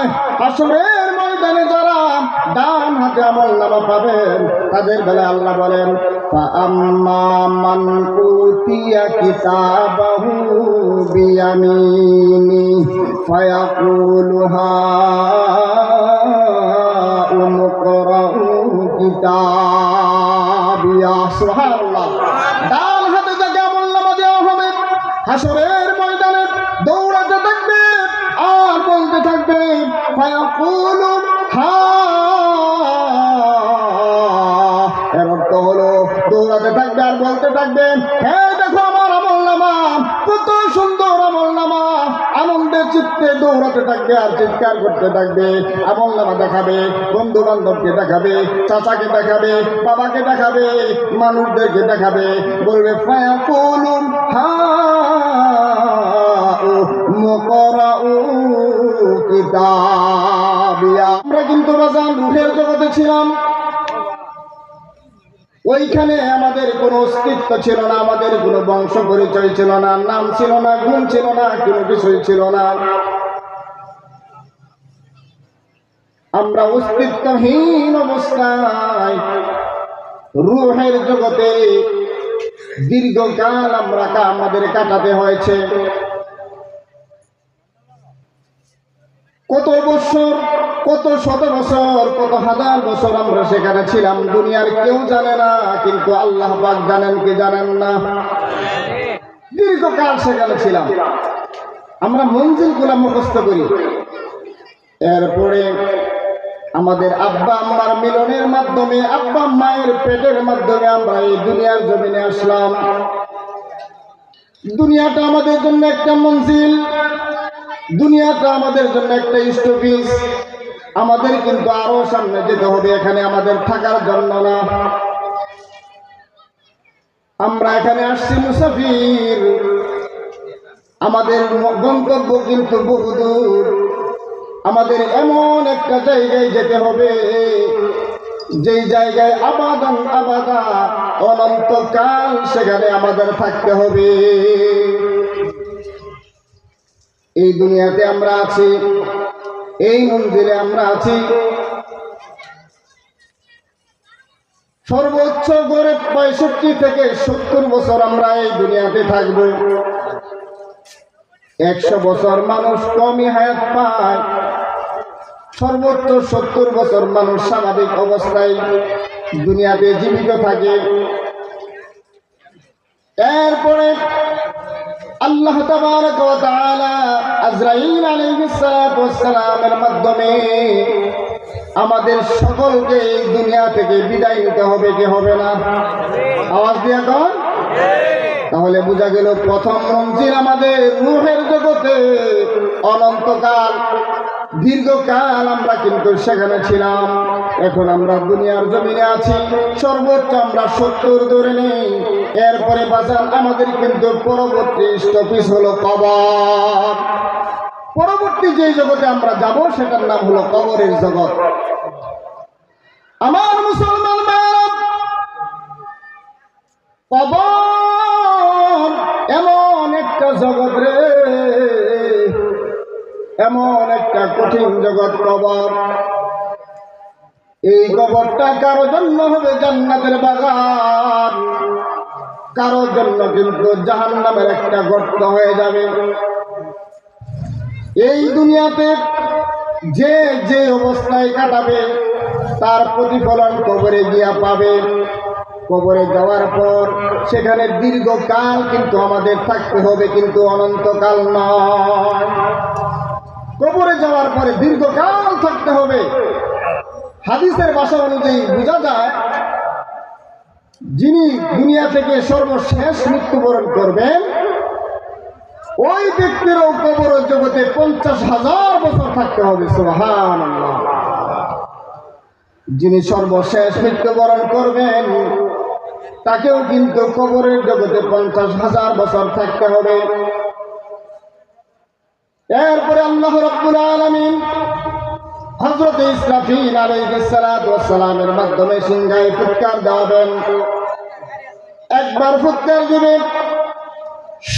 নয় আসরের ময়দানে যারা ডান হাতে আমল নামা পাবেন, তাদের বেলা আল্লাহ বলেন কিতাবাহু বিয়ামিনি ফায়াকুলু হা উমকরাউ কিতাবিয়া। সুবহানাল্লাহ। চিত্তে দৌড়াতে থাকবে, আর চিৎকার করতে থাকবে, আমল নামা দেখাবে বন্ধু বান্ধবকে দেখাবে, চাচাকে দেখাবে, বাবাকে দেখাবে, মানুষদেরকে দেখাবে, বলবে আমরা কিন্তু বাজান রুহের জগতে ছিলাম। ওইখানে আমাদের কোনো অস্তিত্ব ছিল না, আমাদের কোনো বংশ পরিচয় ছিল না, নাম ছিল না, গুণ ছিল না, কোনো কিছুই ছিল না। আমরা অস্তিত্বহীন অবস্থায় রুহের জগতে দীর্ঘকাল আমরা আমাদের কাটাতে হয়েছে। কত বছর কত শত বছর, কত হাজার বছর আমরা সেখানে ছিলাম, দুনিয়ার কেউ জানে না, কিন্তু আল্লাহ পাক জানেন কি জানেন না। দীর্ঘকাল সেখানে ছিলাম। আমরা মঞ্জিলগুলা মুখস্থ করি। এরপরে আমাদের আব্বা আম্মার মিলনের মাধ্যমে, আব্বা মায়ের পেটের মাধ্যমে আমরা এই দুনিয়ার জমিনে আসলাম। দুনিয়াটা আমাদের জন্য একটা মঞ্জিল, দুনিয়াটা আমাদের জন্য একটা স্টপিস আমাদের কিন্তু আরও সামনে যেতে হবে এখানে আমাদের থাকার জন্য না। আমরা এখানে আসছি মুসাফির। আমাদের গন্তব্য কিন্তু বহুদূর। আমাদের এমন একটা জায়গায় যেতে হবে, যেই জায়গায় আবাদন, আবাদা, অনন্তকাল সেখানে আমাদের থাকতে হবে। এই দুনিয়াতে আমরা আছি। এই মন্দিরে আমরা আছি। সর্বোচ্চ গড়ে পঁয়ষট্টি থেকে সত্তর বছর আমরা এই দুনিয়াতে থাকব। একশো বছর মানুষ কমই হায়াত পায়। সর্বোচ্চ সত্তর বছর মানুষ স্বাভাবিক অবস্থায় দুনিয়াতে জীবিত থাকে। এরপরে আল্লাহ আজরাইল ওয়াস মাধ্যমে আমাদের সকলকে এই দুনিয়া থেকে বিদায় নিতে হবে, কি হবে না? আওয়াজ দিয়ে কর তাহলে বোঝা গেল প্রথম মঞ্জিল আমাদের রুহের জগতে। অনন্তকাল, দীর্ঘকাল আমরা কিন্তু সেখানে ছিলাম। এখন আমরা দুনিয়ার জমিনে আছি। সর্বোচ্চ আমরা সত্তর ধরে নেই। এরপরে বাজান, আমাদের কিন্তু পরবর্তী স্টপিস হলো কবর। পরবর্তী যে জগতে আমরা যাব, সেটার নাম হলো কবরের জগৎ। আমার মুসলমান কবর এমন একটা জগৎ রে। এমন একটা কঠিন জগৎ কবর এই কবরটা কারও জন্য হবে জান্নাতের বাগান। কারোর জন্য কিন্তু জাহান নামের একটা গর্ত হয়ে যাবে। এই দুনিয়াতে যে যে অবস্থায় কাটাবে, তার প্রতিফলন কবরে গিয়া পাবে। কবরে যাওয়ার পর সেখানে দীর্ঘকাল কিন্তু আমাদের থাকতে হবে, কিন্তু অনন্তকাল নয়। কবরে যাওয়ার পরে দীর্ঘকাল থাকতে হবে। হাদিসের ভাষা অনুযায়ী বোঝা যায়, যিনি দুনিয়া থেকে সর্বশেষ মৃত্যুবরণ করবেন, ওই ব্যক্তিরও কবর জগতে পঞ্চাশ হাজার বছর থাকতে হবে যিনি সর্বশেষ মৃত্যুবরণ করবেন তাকেও কিন্তু কবরের জগতে পঞ্চাশ হাজার বছর থাকতে হবে। এরপরে আল্লাহ রব্বুল আলামিন হজরত ইসরাফিল আলাইহিস সালাতু মাধ্যমে সিংহায় ফুৎকার দেওয়াবেন। একবার ফুৎকার দিবেন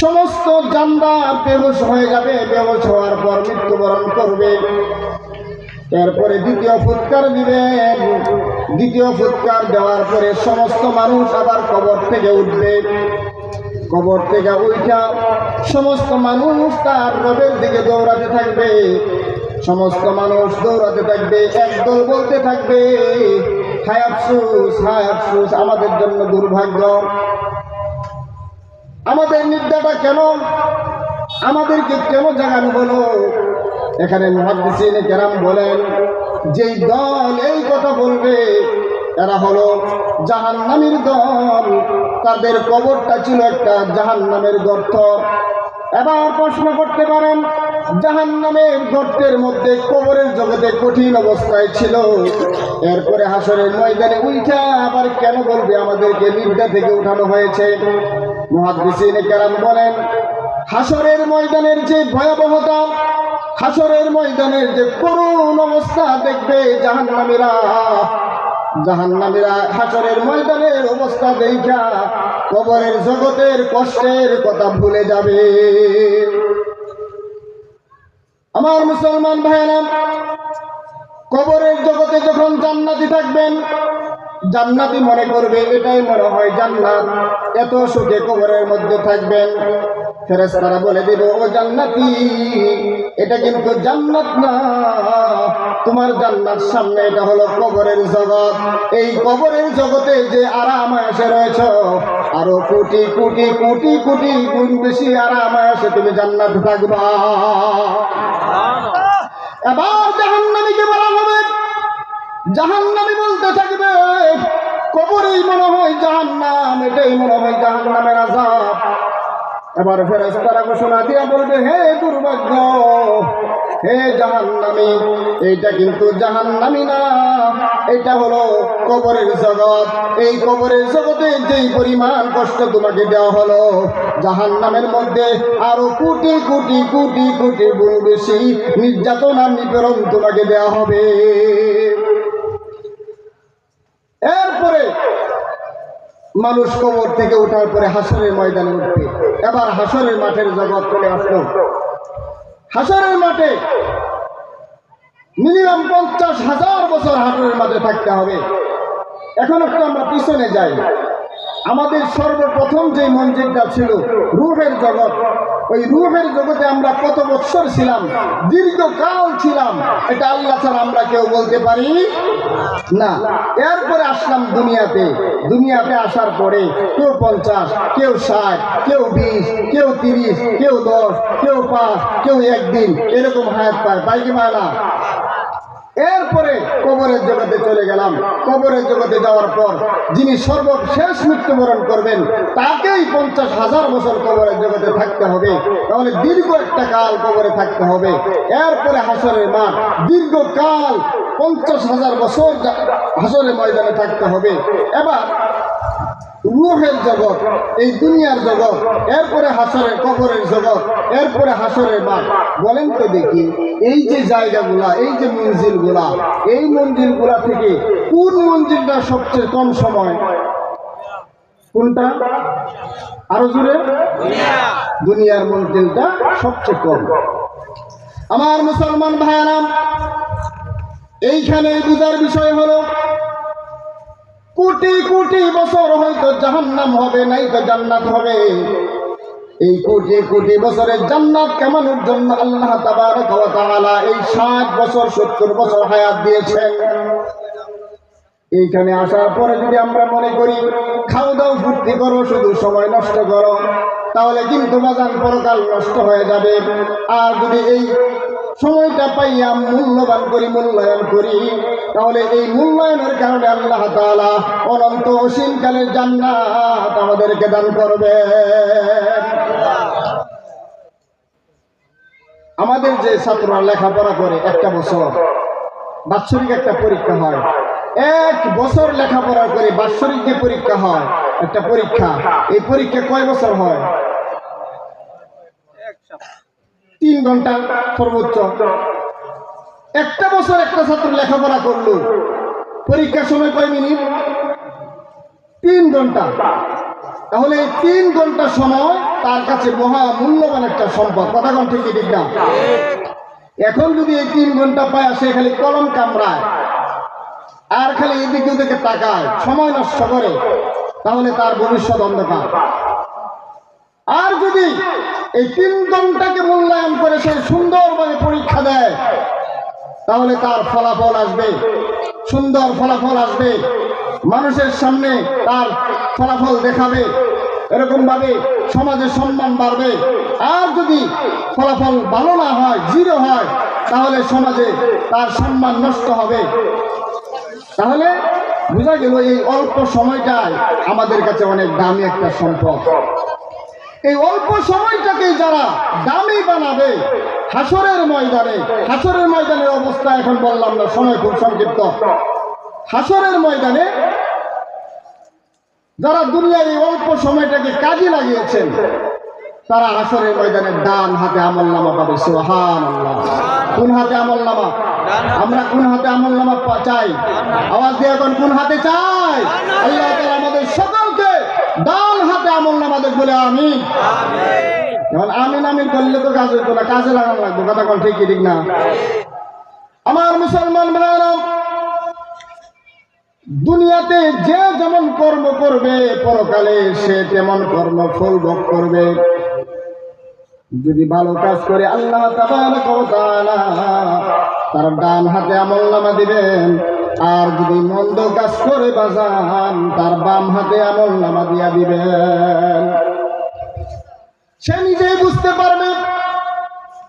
সমস্ত জানদার বেহুশ হয়ে যাবে, বেহুশ হওয়ার পর মৃত্যুবরণ করবে। এরপরে দ্বিতীয় ফুৎকার দিবেন। দ্বিতীয় ফুৎকার দেওয়ার পরে সমস্ত মানুষ আবার কবর থেকে উঠবে। কবর থেকে উঠা সমস্ত মানুষ তার রবের দিকে দৌড়াতে থাকবে। সমস্ত মানুষ দৌড়াতে থাকবে, একদল বলতে থাকবে হায় আফসুস হায় আফসুস, আমাদের জন্য দুর্ভাগ্য। আমাদের নির্দাটা কেন? আমাদেরকে কেন জাগানো হলো? এখানে কেরাম বলেন, যেই দল এই কথা বলবে, এরা হলো জাহান্নামীর দল। তাদের কবরটা ছিল একটা জাহান্নামের গর্ত। এবার প্রশ্ন করতে পারেন, জাহান্নামের গর্তের মধ্যে কবরের জগতে কঠিন অবস্থায় ছিল। এরপরে হাসরের ময়দানে উঠা আবার কেন বলবে আমাদেরকে নির্দা থেকে উঠানো হয়েছে? মহাদিসিন কেরাম বলেন, হাসরের ময়দানের যে ভয়াবহতা হাসরের ময়দানের যে করুণ অবস্থা দেখবে জাহান্নামীরা জাহান্নামীরা হাসরের ময়দানের অবস্থা দেখা কবরের জগতের কষ্টের কথা ভুলে যাবে। আমার মুসলমান ভাইয়েরা, কবরের জগতে যখন জান্নাতি থাকবেন, জান্নাতি মনে করবে, এটাই মনে হয় জান্নাত। এত সুখে কবরের মধ্যে থাকবেন। ফেরেশতারা বলে দিল ও জান্নাতি, এটা কিন্তু জান্নাত না। তোমার জান্নাত সামনে এটা হলো কবরের জগৎ। এই কবরের জগতে যে আরাম আসে রয়েছে, আরও কোটি কোটি কোটি কোটি গুণ বেশি আরাম আসে তুমি জান্নাত থাকবা। এবার জাহান্নামীকে বলা হবে, জাহান্নামী বলতে থাকবে, কবরেই মনে হয় জাহান্নাম, এটাই মনে হয় জাহান্নামের আজাব এবার ফেরেস্তারা ঘোষণা দিয়া বলবে, হে দুর্ভাগ্য, হে জাহান্নামী, এইটা কিন্তু জাহান্নামী না। এটা হলো কবরের জগৎ। এই কবরের জগতে যেই পরিমাণ কষ্ট তোমাকে দেওয়া হলো, জাহান্নামের মধ্যে আরও কোটি কোটি কোটি কোটি গুণ বেশি নির্যাতন আর নিপীড়ন তোমাকে দেওয়া হবে। এরপরে মানুষ কবর থেকে ওঠার পরে হাসরের ময়দানে উঠবে। এবার হাসরের মাঠের জগৎ চলে আসলো। হাসরের মাঠে মিনিমাম পঞ্চাশ হাজার বছর হাসরের মাঠে থাকতে হবে। এখন একটু আমরা পিছনে যাই। আমাদের সর্বপ্রথম যে মন্দিরটা ছিল, রুহের জগৎ। ওই রুহের জগতে আমরা কত বৎসর ছিলাম, দীর্ঘকাল ছিলাম, এটা আল্লাহ ছাড়া আমরা কেউ বলতে পারি না। এরপরে আসলাম দুনিয়াতে। দুনিয়াতে আসার পরে কেউ পঞ্চাশ, কেউ ষাট, কেউ বিশ, কেউ তিরিশ, কেউ দশ, কেউ পাঁচ, কেউ একদিন এরকম হায়াত পায়। পাই কি এরপরে কবরের জগতে চলে গেলাম। কবরের জগতে যাওয়ার পর যিনি সর্বশেষ মৃত্যুবরণ করবেন, তাকেই পঞ্চাশ হাজার বছর কবরের জগতে থাকতে হবে। তাহলে দীর্ঘ একটা কাল কবরে থাকতে হবে। এরপরে হাসরের মাঠ, দীর্ঘকাল পঞ্চাশ হাজার বছর হাসরের ময়দানে থাকতে হবে। এবার রুহের জগৎ, এই দুনিয়ার জগৎ, এরপরে হাসরের কবরের জগৎ, এরপরে হাসরের মাঠ। বলেন তো দেখি, এই যে জায়গাগুলা, এই যে মঞ্জিলগুলা, এই মঞ্জিলগুলা থেকে কোন মঞ্জিলটা সবচেয়ে কম সময়? কোনটা? আরও জুড়ে দুনিয়ার মঞ্জিলটা সবচেয়ে কম। আমার মুসলমান ভাইয়ারাম এইখানে বুঝার বিষয় হলো কোটি কোটি বছর হয়তো জাহান্নাম হবে নাই তো জান্নাত হবে। এই কোটি কোটি বছরের জান্নাত কামানোর জন্য আল্লাহ তাবারক ওয়া তাআলা এই ষাট বছর, সত্তর বছর হায়াত দিয়েছেন। এইখানে আসার পরে যদি আমরা মনে করি, খাও দাও, ফুর্তি করো, শুধু সময় নষ্ট করো, তাহলে কিন্তু বাজান পরকাল নষ্ট হয়ে যাবে। আর যদি এই সময়টা পাইয়া মূল্যবান করি, মূল্যায়ন করি। তাহলে এই মূল্যায়নের কারণে আল্লাহ তাআলা অনন্ত অসীমকালের জান্নাত আমাদেরকে দান করবে। আমাদের যে ছাত্ররা লেখাপড়া করে একটা বছর, বাৎসরিক একটা পরীক্ষা হয়। এক বছর লেখাপড়া করে বাৎসরিক যে পরীক্ষা হয়, একটা পরীক্ষা, এই পরীক্ষা কয় বছর হয়? তিন ঘণ্টা সর্বোচ্চ একটা বছর একটা ছাত্র লেখাপড়া করল। পরীক্ষার সময় কয় মিনিট? তিন ঘণ্টা। তাহলে এই তিন ঘণ্টা সময় তার কাছে মহা মূল্যবান একটা সম্পদ। কথা কোন ঠিক না? এখন যদি এই তিন ঘণ্টা পায়, সে খালি কলম কামড়ায়, আর খালি এদিকে তাকায়, সময় নষ্ট করে, তাহলে তার ভবিষ্যৎ অন্ধকার। আর যদি এই তিন ঘন্টাকে মূল্যায়ন করে সে সুন্দরভাবে পরীক্ষা দেয়, তাহলে তার ফলাফল আসবে। সুন্দর ফলাফল আসবে। মানুষের সামনে তার ফলাফল দেখাবে। এরকম ভাবে সমাজের সম্মান বাড়বে। আর যদি ফলাফল ভালো না হয়, জিরো হয়, তাহলে সমাজে তার সম্মান নষ্ট হবে। তাহলে বোঝা গেল এই অল্প সময়টাই আমাদের কাছে অনেক দামি একটা সম্পদ। এই অল্প সময়টাকে যারা দামি বানাবে, হাসরের ময়দানে, হাসরের ময়দানের অবস্থা এখন বললাম না, সময় খুব সংক্ষিপ্ত। হাসরের ময়দানে যারা দুনিয়ার এই অল্প সময়টাকে কাজে লাগিয়েছেন, তারা হাসরের ময়দানে ডান হাতে আমল নামা পাবে সোহান কোন হাতে আমল নামা আমরা কোন হাতে আমল নামা চাই? আওয়াজ দিয়ে এখন কোন হাতে চাই? আল্লাহ আমাদের সকলকে ডান হাতে আমল নামা দেখ বলে আমি যেমন আমিন আমিন করলে তো কাজ হইতো না কাজে লাগানো লাগবে কথা কোন ঠিক ঠিক না? আমার মুসলমান ভাইরা দুনিয়াতে যে যেমন কর্ম করবে পরকালে সে তেমন কর্ম ফল ভোগ করবে। যদি ভালো কাজ করে আল্লাহ তার ডান হাতে আমল নামা দিবেন আর যদি মন্দ কাজ করে বাজান, তার বাম হাতে আমল নামা দিয়া দিবেন। সে নিজেই বুঝতে পারবে,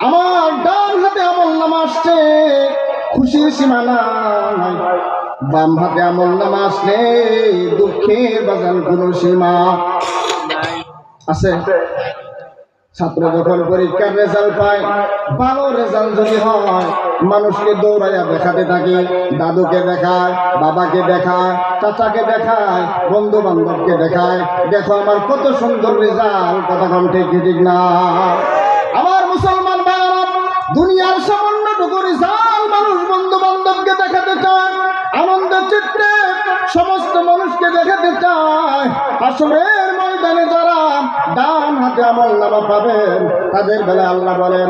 আমার ডান হাতে আমল নামা আসছে, খুশির সীমানা বাম হাতে আমল নামা আসলে দুঃখের বাজান কোনো সীমা আছে। ছাত্র যখন পরীক্ষার রেজাল্ট পায়? ভালো রেজাল্ট যদি হয়, মানুষকে দৌড়াইয়া দেখাতে থাকে। দাদুকে দেখায়, বাবাকে দেখায়, চাচাকে দেখায় বন্ধু বান্ধবকে দেখায়। দেখো আমার কত সুন্দর রেজাল্ট কম ঠিক ঠিক না? আমার মুসলমান ভাইয়েরা, দুনিয়ার সামান্যটুকু রেজাল্ট মানুষ বন্ধু বান্ধবকে দেখাতে চায় আনন্দ চিত্তে সমস্ত মানুষকে দেখাতে চায়, আসরের ময়দানে যারা ডান হাতে আমল নামা পাবেন, তাদের বেলা আল্লাহ বলেন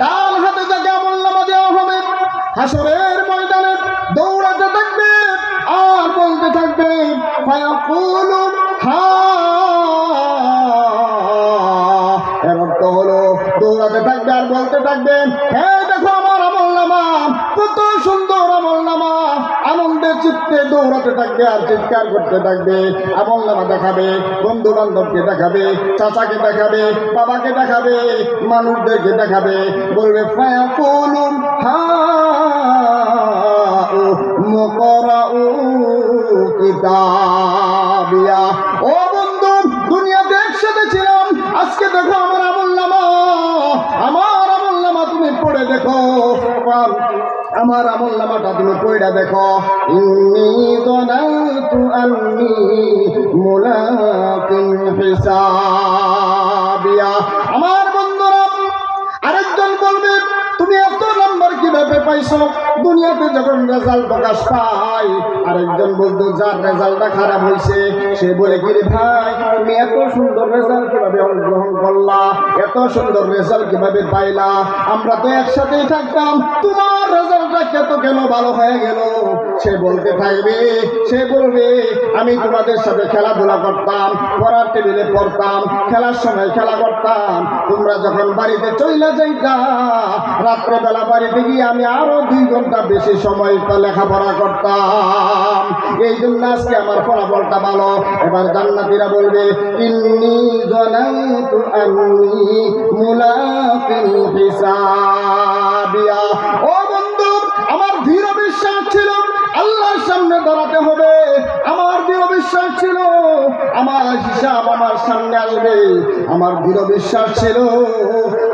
ডান হাতে যাকে আমল নামা দেওয়া হবে হাসরে বলতে থাকবে হ্যাঁ দেখো আমার আমল নামা, কত সুন্দর আমল নামা। আনন্দের চিত্তে দৌড়াতে থাকবে আর চিৎকার করতে থাকবে। আমল নামা দেখাবে বন্ধু বান্ধবকে দেখাবে, চাচাকে দেখাবে, বাবাকে দেখাবে, মানুষদেরকে দেখাবে। বলবে ও বন্ধু, দুনিয়াতে একসাথে ছিলাম, আজকে দেখো আমার আমল নামা। তুমি পড়ে দেখো। আমার আমল নামাটা তুমি পড়ে দেখো। আমার বন্ধুরা, আরেকজন বলবে, তুমি এত নাম্বার কীভাবে পাইছো? দুনিয়াতে যখন রেজাল্ট প্রকাশ পায়, আরেকজন বলতো, যার রেজাল্টটা খারাপ হয়েছে সে বলে, কি রে ভাই, তুমি এত সুন্দর রেজাল্ট কীভাবে অংশগ্রহণ করলা? এত সুন্দর রেজাল্ট কীভাবে পাইলা? আমরা তো একসাথেই থাকতাম, তোমার রেজাল্টটা কেত কেন ভালো হয়ে গেল? সে বলতে থাকবে, সে বলবে, আমি তোমাদের সাথে খেলাধুলা করতাম, পড়ার টেবিলে পড়তাম, খেলার সময় খেলা করতাম। তোমরা যখন বাড়িতে চলে যাইতা, রাত্রেবেলা বাড়িতে গিয়ে আমি আরও দুই ঘণ্টা বেশি সময় লেখাপড়া করতাম। এই জন্য আজকে আমার ফলাফলটা ভালো। এবার জান্নাতিরা বলবে, ইন্নি জনাতু আন্নি মুলাকিন হিসাবিয়া। ও বন্ধু, আমার দৃঢ় বিশ্বাস ছিল হবে। আমার দৃঢ় বিশ্বাস ছিল, আমার হিসাব আমার সামনে আসবে। আমার দৃঢ় বিশ্বাস ছিল,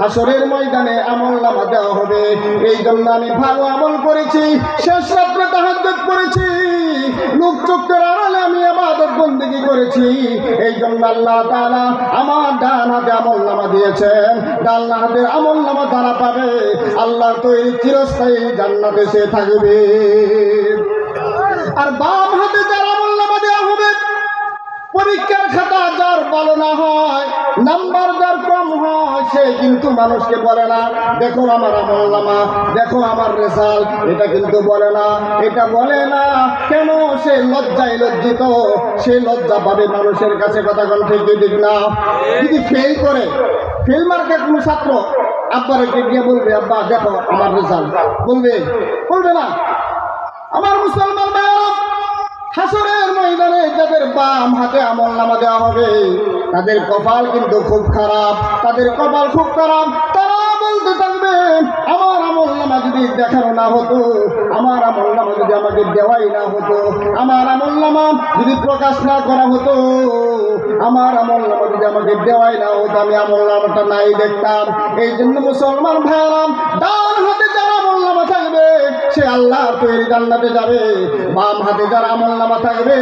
হাসরের ময়দানে আমল নামা দেওয়া হবে। এই জন্য আমি ভালো আমল করেছি, শেষ রাত্রে তাহাজ্জুদ করেছি। লোক চোখের আড়ালে আমি আবাদত বন্দিগি করেছি। এই জন্য আল্লাহ তাআলা আমার ডান হাতে আমল নামা দিয়েছেন। ডান হাতে আমল নামা তারা পাবে। আল্লাহ তৈরি চিরস্থায়ী জান্নাতে সে থাকবে। আর বাম হাতে যার আমল নামা দেওয়া হবে, পরীক্ষার খাতা যার ভালো না হয়, নাম্বার যার কম হয়, সে কিন্তু মানুষকে বলে না, দেখো আমার আমল্লামা দেখো আমার রেজাল্ট এটা কিন্তু বলে না। এটা বলে না কেন? সে লজ্জায় লজ্জিত। সে লজ্জা পাবে মানুষের কাছে, কথা কোন ঠিক ঠিক না? যদি ফেল করে ফেল মার্কে কোনো ছাত্র আব্বারকে গিয়ে বলবে, আব্বা, দেখো আমার রেজাল্ট বলবে? বলবে না। আমার মুসলমান হাসরের ময়দানে যাদের বাম হাতে আমল নামা দেওয়া হবে, তাদের কপাল কিন্তু খুব খারাপ, তাদের কপাল খুব খারাপ। তারা বলতে থাকবে, আমার আমল নামা যদি দেখানো না হতো, আমার আমল নামা যদি আমাকে দেওয়াই না হতো, আমার আমল নামা যদি প্রকাশ না করা হতো, আমার আমল নামা যদি আমাকে দেওয়াই না হতো, আমি আমল নামাটা নাই দেখতাম। এই জন্য মুসলমান ভাইরাম ডান হাতে যারা সে আল্লাহ তৈরি জান্নাতে যাবে। বাম হাতে যার আমল নামা থাকবে,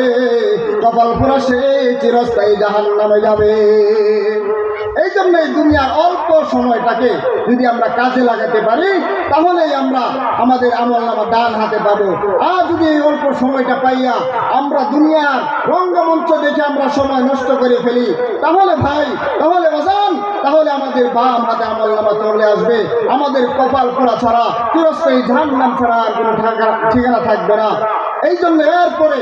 কপাল পুরা সে চিরস্থায়ী জাহান নামে যাবে। এই জন্য এই দুনিয়ার অল্প সময়টাকে যদি আমরা কাজে লাগাতে পারি, তাহলেই আমরা আমাদের আমল নামা ডান হাতে পাবো। আর যদি এই অল্প সময়টা পাইয়া আমরা দুনিয়ার রঙ্গমঞ্চ দেখে আমরা সময় নষ্ট করে ফেলি, তাহলে ভাই, তাহলে বাজান, তাহলে আমাদের বাম হাতে আমল নামা চলে আসবে। আমাদের কপাল পোড়া ছাড়া, চিরস্থায়ী ঝান নাম ছাড়া আর কোনো ঠিকানা থাকবে না। এই জন্য এরপরে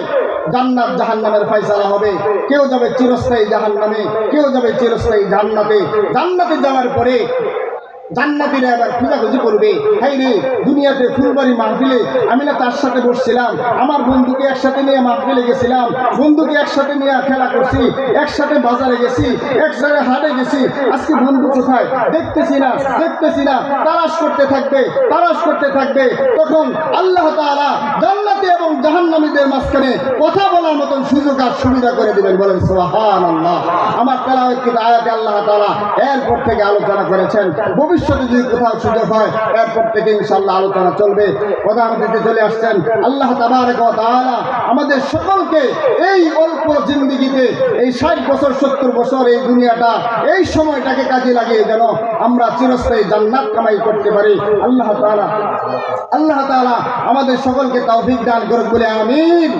জান্নাত জাহান্নামের ফয়সালা হবে। কেউ যাবে চিরস্থায়ী জাহান্নামে, কেউ যাবে চিরস্থায়ী জান্নাতে। জান্নাতে যাওয়ার পরে জান্নাতিরা এবার খোঁজাখুঁজি করবে। হাই রে, দুনিয়াতে ফুলবাড়ি মাহফিলে আমি না তার সাথে বসছিলাম, আমার বন্ধুকে একসাথে নিয়ে মাহফিলে গেছিলাম, বন্ধুকে একসাথে নিয়ে খেলা করছি, একসাথে বাজারে গেছি একসাথে হাটে গেছি, আজকে বন্ধু কোথায়? দেখতেছি না দেখতেছি না। তালাশ করতে থাকবে, তালাশ করতে থাকবে। তখন আল্লাহ এবং জাহান্নামীদের মাঝখানে কথা বলার মতন সুযোগ আর সুবিধা করে দিবেন বলেন সুবহান আল্লাহ আমার তেলাওয়াত কিন্তু আয়াতে আল্লাহ তাআলা এরপর থেকে আলোচনা করেছেন। ভবিষ্যতে যদি কোথাও সুযোগ হয় এরপর থেকে ইনশাআল্লাহ আলোচনা চলবে। প্রধান অতিথি চলে আসছেন। আল্লাহ তাবারক ওয়া আমাদের সকলকে এই অল্প জিন্দিগিতে, এই ষাট বছর, সত্তর বছর এই দুনিয়াটা, এই সময়টাকে কাজে লাগিয়ে যেন আমরা চিরস্থায়ী জান্নাত কামাই করতে পারি। আল্লাহ তাআলা আল্লাহ তাআলা আমাদের সকলকে তৌফিক দান করুক বলে আমিন